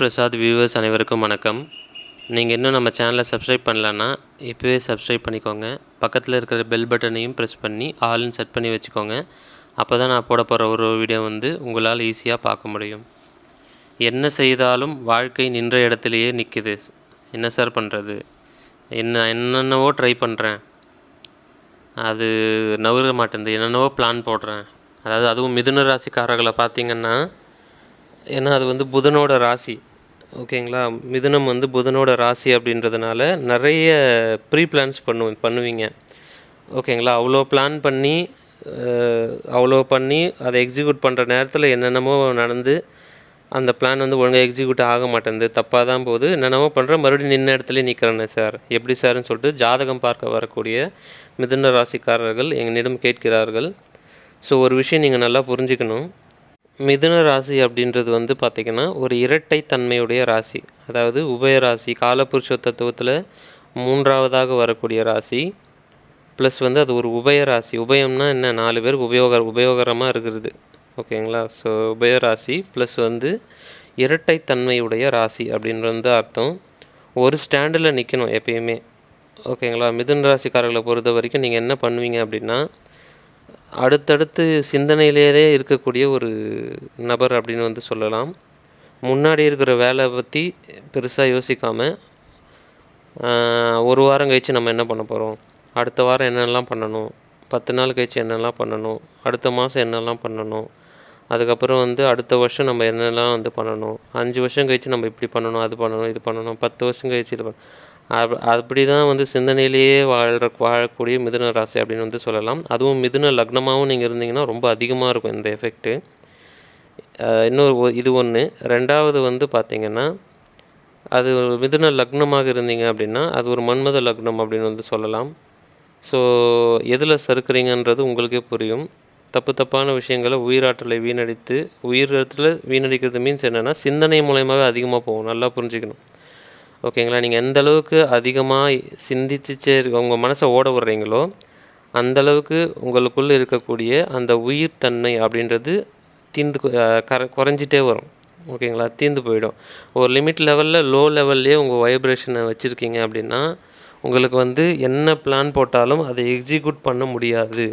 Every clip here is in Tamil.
பிரசாத் வியூவர்ஸ் அனைவருக்கும் வணக்கம். நீங்கள் இன்னும் நம்ம சேனலை சப்ஸ்கிரைப் பண்ணலன்னா இப்போவே சப்ஸ்கிரைப் பண்ணிக்கோங்க. பக்கத்தில் இருக்கிற பெல் பட்டனையும் ப்ரெஸ் பண்ணி ஆல்னு செட் பண்ணி வச்சுக்கோங்க. அப்போ தான் நான் போட போகிற ஒரு வீடியோ வந்து உங்களால் ஈஸியாக பார்க்க முடியும். என்ன செய்தாலும் வாழ்க்கை நின்ற இடத்துலையே நிற்குது என்ன சார் பண்ணுறது என்ன என்னென்னவோ ட்ரை பண்ணுறேன் அது நவுற மாட்டேங்குது என்னென்னவோ பிளான் போடுறேன். அதாவது அதுவும் மிதுன ராசிக்காரர்களை பார்த்திங்கன்னா ஏன்னா அது வந்து புதனோட ராசி. ஓகேங்களா? மிதுனம் வந்து புதனோட ராசி அப்படின்றதுனால நிறைய ப்ரீ பிளான்ஸ் பண்ணு பண்ணுவீங்க. ஓகேங்களா? அவ்வளோ பிளான் பண்ணி அவ்வளோ பண்ணி அதை எக்ஸிக்யூட் பண்ணுற நேரத்தில் என்னென்னமோ நடந்து அந்த பிளான் வந்து ஒழுங்காக எக்ஸிக்யூட் ஆக மாட்டேங்குது. தப்பாக தான் போகுது. என்னென்னமோ பண்ணுறேன் மறுபடியும் நின்ன இடத்துல நிற்கிறேனே சார் எப்படி சார்னு சொல்லிட்டு ஜாதகம் பார்க்க வரக்கூடிய மிதுன ராசிக்காரர்கள் என்னிடம் கேட்கிறார்கள். ஸோ ஒரு விஷயம் நீங்கள் நல்லா புரிஞ்சுக்கணும். மிதுன ராசி அப்படின்றது வந்து பார்த்திங்கன்னா ஒரு இரட்டை தன்மையுடைய ராசி. அதாவது உபய ராசி காலபுருஷ தத்துவத்தில் மூன்றாவதாக வரக்கூடிய ராசி. ப்ளஸ் வந்து அது ஒரு உபய ராசி. உபயம்னா என்ன? நாலு பேருக்கு உபயோக உபயோகரமாக இருக்கிறது. ஓகேங்களா? ஸோ உபய ராசி ப்ளஸ் வந்து இரட்டைத்தன்மையுடைய ராசி அப்படின்றது வந்து அர்த்தம். ஒரு ஸ்டாண்டில் நிற்கணும் எப்பயுமே. ஓகேங்களா? மிதுன ராசிக்காரர்களை பொறுத்த வரைக்கும் நீங்கள் என்ன பண்ணுவீங்க அப்படின்னா அடுத்தடுத்து சிந்தனையிலேயே இருக்கக்கூடிய ஒரு நபர் அப்படின்னு வந்து சொல்லலாம். முன்னாடி இருக்கிற வேலை பற்றி பெருசாக யோசிக்காமல் ஒரு வாரம் கழித்து நம்ம என்ன பண்ண போகிறோம் அடுத்த வாரம் என்னெல்லாம் பண்ணணும்? பத்து நாள் கழித்து என்னெல்லாம் பண்ணணும்? அடுத்த மாதம் என்னெல்லாம் பண்ணணும்? அதுக்கப்புறம் வந்து அடுத்த வருஷம் நம்ம என்னெல்லாம் வந்து பண்ணணும்? அஞ்சு வருஷம் கழித்து நம்ம இப்படி பண்ணணும் அது பண்ணணும் இது பண்ணணும் பத்து வருஷம் கழித்து இது பண்ணணும் அப்படி தான் வந்து சிந்தனையிலேயே வாழ்கிற வாழக்கூடிய மிதுன ராசி அப்படின்னு வந்து சொல்லலாம். அதுவும் மிதுன லக்னமாகவும் நீங்கள் இருந்தீங்கன்னா ரொம்ப அதிகமாக இருக்கும் இந்த எஃபெக்ட்டு இன்னொரு இது ஒன்று ரெண்டாவது வந்து பார்த்திங்கன்னா அது மிதுன லக்னமாக இருந்தீங்க அப்படின்னா அது ஒரு மன்மத லக்னம் அப்படின்னு வந்து சொல்லலாம். ஸோ எதில் சறுக்குறீங்கன்றது உங்களுக்கே புரியும். தப்பு தப்பான விஷயங்களை உயிராற்றலை வீணடித்து உயிரத்தில் வீணடிக்கிறது மீன்ஸ் என்னென்னா சிந்தனை மூலயமாவே அதிகமாக போகும். நல்லா புரிஞ்சுக்கணும். ஓகேங்களா? நீங்கள் எந்த அளவுக்கு அதிகமாக சிந்தித்து சரி உங்கள் மனசை ஓட விடுறீங்களோ அந்தளவுக்கு உங்களுக்குள்ளே இருக்கக்கூடிய அந்த உயிர்த்தன்மை அப்படின்றது தீந்து கர குறைஞ்சிட்டே வரும். ஓகேங்களா? தீந்து போயிடும். ஒரு லிமிட் லெவலில் லோ லெவல்லே உங்கள் வைப்ரேஷனை வச்சுருக்கீங்க அப்படின்னா உங்களுக்கு வந்து என்ன பிளான் போட்டாலும் அதை எக்ஸிக்யூட் பண்ண முடியாது.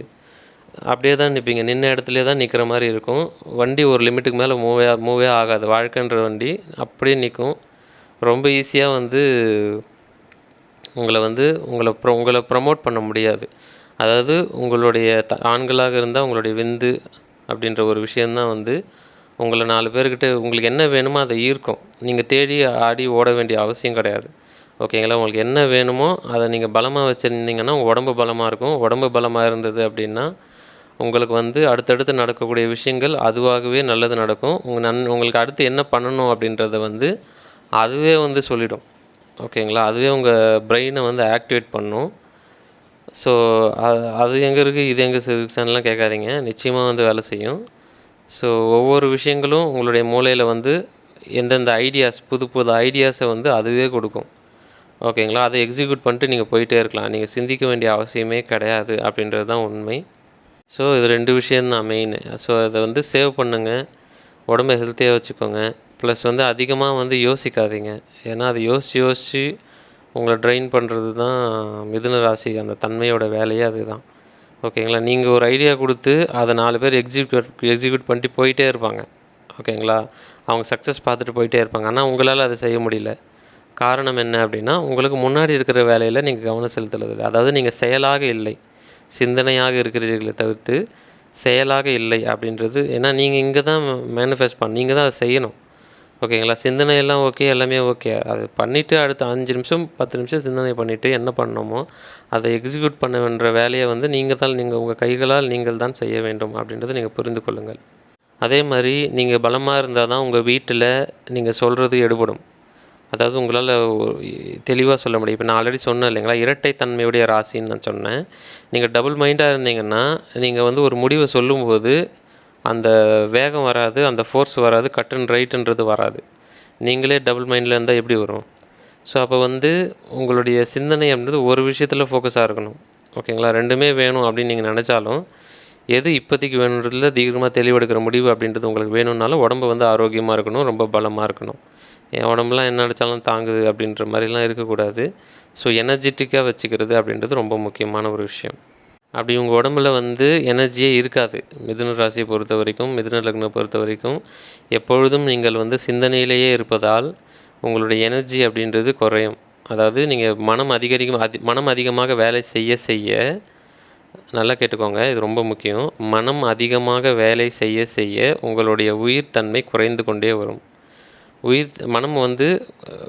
அப்படியே தான் நிற்பீங்க நின்ன இடத்துலே தான் நிற்கிற மாதிரி இருக்கும். வண்டி ஒரு லிமிட்டுக்கு மேலே மூவே மூவே ஆகாது. வாழ்க்கைன்ற வண்டி அப்படியே நிற்கும் ரொம்ப ஈஸியாக வந்து உங்களை வந்து உங்களை ப்ரொ உங்களை ப்ரமோட் பண்ண முடியாது. அதாவது உங்களுடைய த ஆண்களாக இருந்தால் உங்களுடைய விந்து அப்படின்ற ஒரு விஷயந்தான் வந்து உங்களை நாலு பேர்கிட்ட உங்களுக்கு என்ன வேணுமோ அதை ஈர்க்கும். நீங்கள் தேடி ஆடி ஓட வேண்டிய அவசியம் கிடையாது. ஓகேங்களா? உங்களுக்கு என்ன வேணுமோ அதை நீங்கள் பலமாக வச்சுருந்தீங்கன்னா உங்கள் உடம்பு பலமாக இருக்கும். உடம்பு பலமாக இருந்தது அப்படின்னா உங்களுக்கு வந்து அடுத்தடுத்து நடக்கக்கூடிய விஷயங்கள் அதுவாகவே நல்லது நடக்கும். உங்கள் நன் உங்களுக்கு அடுத்து என்ன பண்ணணும் அப்படின்றத வந்து அதுவே வந்து சொல்லிடும். ஓகேங்களா? அதுவே உங்கள் பிரெயினை வந்து ஆக்டிவேட் பண்ணும். ஸோ அது அது எங்கே இருக்குது இது எங்கே இருக்குன்னு கேட்காதீங்க. நிச்சயமாக வந்து வேலை செய்யும். ஸோ ஒவ்வொரு விஷயங்களும் உங்களுடைய மூளையில் வந்து எந்தெந்த ஐடியாஸ் புது புது ஐடியாஸை வந்து அதுவே கொடுக்கும். ஓகேங்களா? அதை எக்ஸிக்யூட் பண்ணிட்டு நீங்கள் போயிட்டே இருக்கலாம். நீங்கள் சிந்திக்க வேண்டிய அவசியமே கிடையாது அப்படின்றது தான் உண்மை. ஸோ இது ரெண்டு விஷயந்தான் மெயின் ஸோ அதை வந்து சேவ் பண்ணுங்கள் உடம்ப ஹெல்த்தியாக வச்சுக்கோங்க. ப்ளஸ் வந்து அதிகமாக வந்து யோசிக்காதீங்க. ஏன்னா அதை யோசித்து யோசித்து உங்களை ட்ரெயின் பண்ணுறது தான் மிதுன ராசி. அந்த தன்மையோட வேலையே அதுதான். ஓகேங்களா? நீங்கள் ஒரு ஐடியா கொடுத்து அதை நாலு பேர் எக்ஸிக்யூட் எக்ஸிக்யூட் பண்ணிட்டு போயிட்டே இருப்பாங்க. ஓகேங்களா? அவங்க சக்ஸஸ் பார்த்துட்டு போயிட்டே இருப்பாங்க. ஆனால் உங்களால் அதை செய்ய முடியல. காரணம் என்ன அப்படின்னா உங்களுக்கு முன்னாடி இருக்கிற வேலையில் நீங்கள் கவனம் செலுத்துறது இல்லை. அதாவது நீங்கள் செயலாக இல்லை. சிந்தனையாக இருக்கிறீர்களே தவிர்த்து செயலாக இல்லை அப்படின்றது. ஏன்னா நீங்கள் இங்கே தான் மேனிஃபெஸ்ட் பண்ண நீங்கள் தான் அதை செய்யணும். ஓகேங்களா? சிந்தனை எல்லாம் ஓகே எல்லாமே ஓகே. அது பண்ணிவிட்டு அடுத்த அஞ்சு நிமிஷம் பத்து நிமிஷம் சிந்தனை பண்ணிவிட்டு என்ன பண்ணணுமோ அதை எக்ஸிக்யூட் பண்ண வேண்டிய வேலையை வந்து நீங்கள் தான் நீங்கள் உங்கள் கைகளால் நீங்கள் தான் செய்ய வேண்டும் அப்படின்றத நீங்கள் புரிந்து கொள்ளுங்கள். அதே மாதிரி நீங்கள் பலமாக இருந்தால் தான் உங்கள் வீட்டில் நீங்கள் சொல்கிறது எடுபடும். அதாவது உங்களால் தெளிவாக சொல்ல முடியும். இப்போ நான் ஆல்ரெடி சொன்னேன் இல்லைங்களா? இரட்டைத்தன்மையுடைய ராசின்னு நான் சொன்னேன். நீங்கள் டபுள் மைண்டாக இருந்தீங்கன்னா நீங்கள் வந்து ஒரு முடிவை சொல்லும்போது அந்த வேகம் வராது அந்த ஃபோர்ஸ் வராது கட் அண்ட் ரைட்டுன்றது வராது. நீங்களே டபுள் மைண்டில் இருந்தால் எப்படி வரும்? ஸோ அப்போ வந்து உங்களுடைய சிந்தனை அப்படின்றது ஒரு விஷயத்தில் ஃபோக்கஸாக இருக்கணும். ஓகேங்களா? ரெண்டுமே வேணும் அப்படின்னு நீங்கள் நினச்சாலும் எது இப்போதைக்கு வேணுன்றதுல தீவிரமாக தெளிவெடுக்கிற முடிவு அப்படின்றது உங்களுக்கு வேணும்னாலும் உடம்பு வந்து ஆரோக்கியமாக இருக்கணும் ரொம்ப பலமாக இருக்கணும். என் உடம்புலாம் என்ன நினச்சாலும் தாங்குது அப்படின்ற மாதிரிலாம் இருக்கக்கூடாது. ஸோ எனர்ஜெட்டிக்காக வச்சுக்கிறது அப்படின்றது ரொம்ப முக்கியமான ஒரு விஷயம். அப்படி உங்கள் உடம்புல வந்து எனர்ஜியே இருக்காது. மிதுன ராசியை பொறுத்த வரைக்கும் மிதுன லக்னம் பொறுத்த வரைக்கும் எப்பொழுதும் நீங்கள் வந்து சிந்தனையிலேயே இருப்பதால் உங்களுடைய எனர்ஜி அப்படின்றது குறையும். அதாவது நீங்கள் மனம் அதிகரிக்கும் அதி மனம் அதிகமாக வேலை செய்ய செய்ய நல்லா கேட்டுக்கோங்க இது ரொம்ப முக்கியம். மனம் அதிகமாக வேலை செய்ய செய்ய உங்களுடைய உயிர்த்தன்மை குறைந்து கொண்டே வரும். உயிர் மனம் வந்து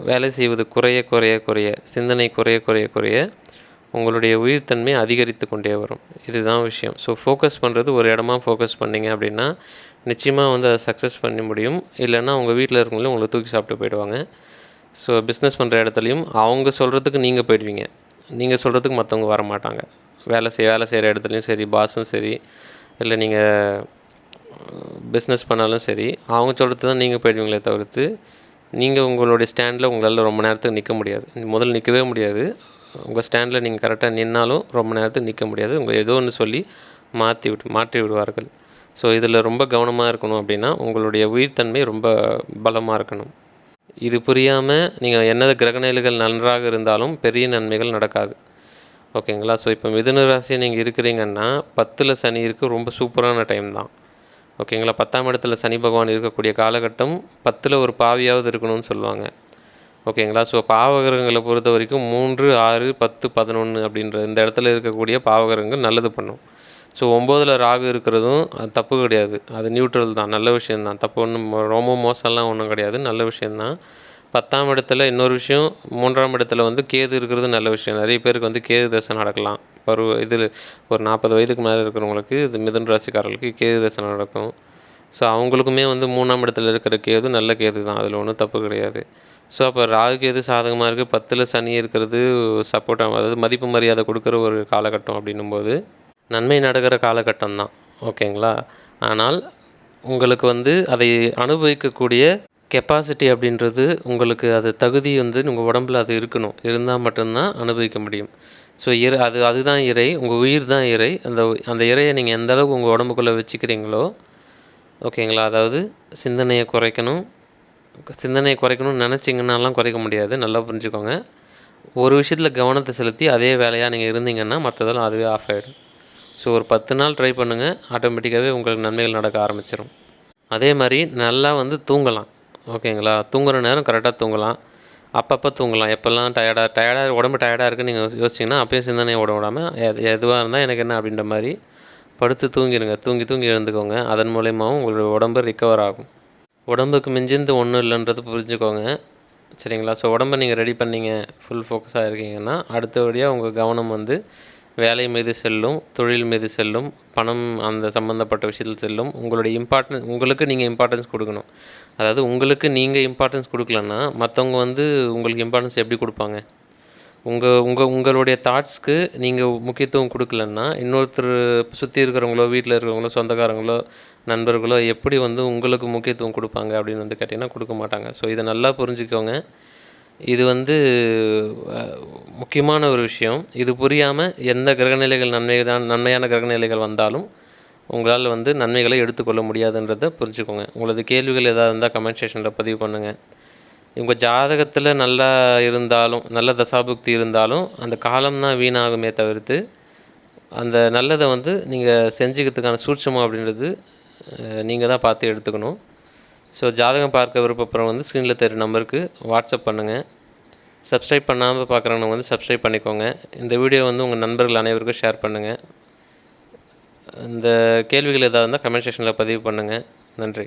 வேலை செய்வது குறைய குறைய குறைய சிந்தனை குறைய குறைய குறைய உங்களுடைய உயிர்த்தன்மை அதிகரித்து கொண்டே வரும். இதுதான் விஷயம். ஸோ ஃபோக்கஸ் பண்ணுறது ஒரு இடமா ஃபோக்கஸ் பண்ணிங்க அப்படின்னா நிச்சயமாக வந்து அதை சக்ஸஸ் பண்ண முடியும். இல்லைன்னா உங்கள் வீட்டில் இருக்கவங்களும் உங்களை தூக்கி சாப்பிட்டு போயிடுவாங்க. ஸோ பிஸ்னஸ் பண்ணுற இடத்துலையும் அவங்க சொல்கிறதுக்கு நீங்கள் போயிடுவீங்க. நீங்கள் சொல்கிறதுக்கு மற்றவங்க வர மாட்டாங்க வேலை செய் வேலை செய்கிற இடத்துலையும் சரி பாஸும் சரி இல்லை நீங்கள் பிஸ்னஸ் பண்ணாலும் சரி அவங்க சொல்கிறது தான் நீங்கள் போயிடுவீங்களே தவிர்த்து நீங்கள் உங்களுடைய ஸ்டாண்டில் உங்களால் ரொம்ப நேரத்துக்கு நிற்க முடியாது. முதல்ல நிற்கவே முடியாது. உங்கள் ஸ்டாண்டில் நீங்கள் கரெக்டாக நின்னாலும் ரொம்ப நேரத்துக்கு நிற்க முடியாது. உங்கள் ஏதோ ஒன்று சொல்லி மாற்றி விட்டு மாற்றி விடுவார்கள். ஸோ இதில் ரொம்ப கவனமாக இருக்கணும் அப்படின்னா உங்களுடைய உயிர்த்தன்மை ரொம்ப பலமாக இருக்கணும். இது புரியாமல் நீங்கள் என்னது கிரகநிலைகள் நன்றாக இருந்தாலும் பெரிய நன்மைகள் நடக்காது. ஓகேங்களா ஸோ இப்போ மிதுன ராசி நீங்கள் இருக்கிறீங்கன்னா பத்தில் சனி இருக்குது ரொம்ப சூப்பரான டைம் தான். ஓகேங்களா பத்தாம் இடத்துல சனி பகவான் இருக்கக்கூடிய காலகட்டம் பத்தில் ஒரு பாவியாவது இருக்கணும்னு சொல்லுவாங்க. ஓகேங்களா? ஸோ பாவகிரகங்களை பொறுத்த வரைக்கும் மூன்று ஆறு பத்து பதினொன்று அப்படின்ற இந்த இடத்துல இருக்கக்கூடிய பாவகிரகங்கள் நல்லது பண்ணும். ஸோ ஒம்போதில் ராகு இருக்கிறதும் அது தப்பு கிடையாது. அது நியூட்ரல் தான். நல்ல விஷயந்தான் தப்பு ஒன்றும் ரொம்ப மோசம்லாம் ஒன்றும் கிடையாது. நல்ல விஷயந்தான் பத்தாம் இடத்துல இன்னொரு விஷயம் மூன்றாம் இடத்துல வந்து கேது இருக்கிறது நல்ல விஷயம். நிறைய பேருக்கு வந்து கேது தசை நடக்கலாம். பருவ இதில் ஒரு நாற்பது வயதுக்கு மேலே இருக்கிறவங்களுக்கு இது மிதன் ராசிக்காரர்களுக்கு கேது தசை நடக்கும். ஸோ அவங்களுக்குமே வந்து மூணாம் இடத்துல இருக்கிற கேது நல்ல கேது தான் அதில் ஒன்றும் தப்பு கிடையாது. ஸோ அப்போ ராகு கேது சாதகமாக இருக்குது பத்தில் சனி இருக்கிறது சப்போர்ட்டாக அதாவது மதிப்பு மரியாதை கொடுக்குற ஒரு காலகட்டம் அப்படின்னும் போது நன்மை நடக்கிற காலகட்டம் தான் ஓகேங்களா? ஆனால் உங்களுக்கு வந்து அதை அனுபவிக்கக்கூடிய கெப்பாசிட்டி அப்படின்றது உங்களுக்கு அது தகுதி வந்து உங்கள் உடம்புல அது இருக்கணும். இருந்தால் மட்டும்தான் அனுபவிக்க முடியும். ஸோ இறை அது அதுதான் இறை. உங்கள் உயிர் தான் இறை. அந்த அந்த இறையை நீங்கள் எந்த அளவுக்கு உங்கள் உடம்புக்குள்ளே வச்சுக்கிறீங்களோ ஓகேங்களா? அதாவது சிந்தனையை குறைக்கணும். சிந்தனையை குறைக்கணும்னு நினச்சிங்கன்னாலாம் குறைக்க முடியாது. நல்லா புரிஞ்சுக்கோங்க. ஒரு விஷயத்தில் கவனத்தை செலுத்தி அதே வேலையாக நீங்கள் இருந்தீங்கன்னா மற்றதெல்லாம் அதுவே ஆஃப் ஆகிடும் ஸோ ஒரு பத்து நாள் ட்ரை பண்ணுங்கள் ஆட்டோமேட்டிக்காகவே உங்களுக்கு நன்மைகள் நடக்க ஆரம்பிச்சிடும் அதே மாதிரி நல்லா வந்து தூங்கலாம். ஓகேங்களா? தூங்குகிற நேரம் கரெக்டாக தூங்கலாம். அப்பப்போ தூங்கலாம். எப்போல்லாம் டயர்டாக டயர்டாக உடம்பு டயர்டாக இருக்குன்னு நீங்கள் யோசிச்சிங்கன்னா அப்பயும் சிந்தனையை விட விடாமல் எதுவாக இருந்தால் எனக்கு என்ன அப்படின்ற மாதிரி படுத்து தூங்கிடுங்க தூங்கி தூங்கி எழுந்துக்கோங்க. அதன் மூலயமாவும் உங்களுடைய உடம்பு ரிக்கவர் ஆகும். உடம்புக்கு மிஞ்சிந்து ஒன்றும் இல்லைன்றது புரிஞ்சுக்கோங்க. சரிங்களா? ஸோ உடம்பை நீங்கள் ரெடி பண்ணீங்க. ஃபுல் ஃபோக்கஸாக இருக்கீங்கன்னா அடுத்தபடியாக உங்கள் கவனம் வந்து வேலை மீது செல்லும் தொழில் மீது செல்லும் பணம் அந்த சம்மந்தப்பட்ட விஷயத்தில் செல்லும். உங்களுடைய இம்பார்ட்டன்ஸ் உங்களுக்கு நீங்கள் இம்பார்ட்டன்ஸ் கொடுக்கணும். அதாவது உங்களுக்கு நீங்கள் இம்பார்ட்டன்ஸ் கொடுக்கலன்னா மற்றவங்க வந்து உங்களுக்கு இம்பார்ட்டன்ஸ் எப்படி கொடுப்பாங்க? உங்கள் உங்கள் உங்களுடைய தாட்ஸ்க்கு நீங்கள் முக்கியத்துவம் கொடுக்கலன்னா இன்னொருத்தர் சுற்றி இருக்கிறவங்களோ வீட்டில் இருக்கிறவங்களோ சொந்தக்காரங்களோ நண்பர்களோ எப்படி வந்து உங்களுக்கு முக்கியத்துவம் கொடுப்பாங்க அப்படின்னு வந்து கேட்டிங்கன்னா கொடுக்க மாட்டாங்க. ஸோ இதை நல்லா புரிஞ்சுக்கோங்க. இது வந்து முக்கியமான ஒரு விஷயம். இது புரியாமல் எந்த கிரகநிலைகள் நன்மை தான் நன்மையான கிரகநிலைகள் வந்தாலும் உங்களால் வந்து நன்மைகளை எடுத்துக்கொள்ள முடியாதுன்றதை புரிஞ்சுக்கோங்க. உங்களது கேள்விகள் ஏதாவது இருந்தால் கமெண்ட் செஷனில் பதிவு பண்ணுங்கள் உங்கள் ஜாதகத்தில் நல்லா இருந்தாலும் நல்ல தசாபுக்தி இருந்தாலும் அந்த காலம் தான் வீணாகுமே தவிர்த்து அந்த நல்லதை வந்து நீங்கள் செஞ்சுக்கிறதுக்கான சூட்சமம் அப்படின்றது நீங்கள் தான் பார்த்து எடுத்துக்கணும். ஸோ ஜாதகம் பார்க்க விருப்பப்புறம் வந்து ஸ்க்ரீனில் தெரிய நம்பருக்கு வாட்ஸ்அப் பண்ணுங்கள் சப்ஸ்கிரைப் பண்ணாமல் பார்க்குறவங்க வந்து சப்ஸ்கிரைப் பண்ணிக்கோங்க. இந்த வீடியோ வந்து உங்கள் நண்பர்கள் அனைவருக்கும் ஷேர் பண்ணுங்கள் இந்த கேள்விகள் ஏதாவது இருந்தால் கமெண்ட் செக்ஷனில் பதிவு பண்ணுங்கள் நன்றி.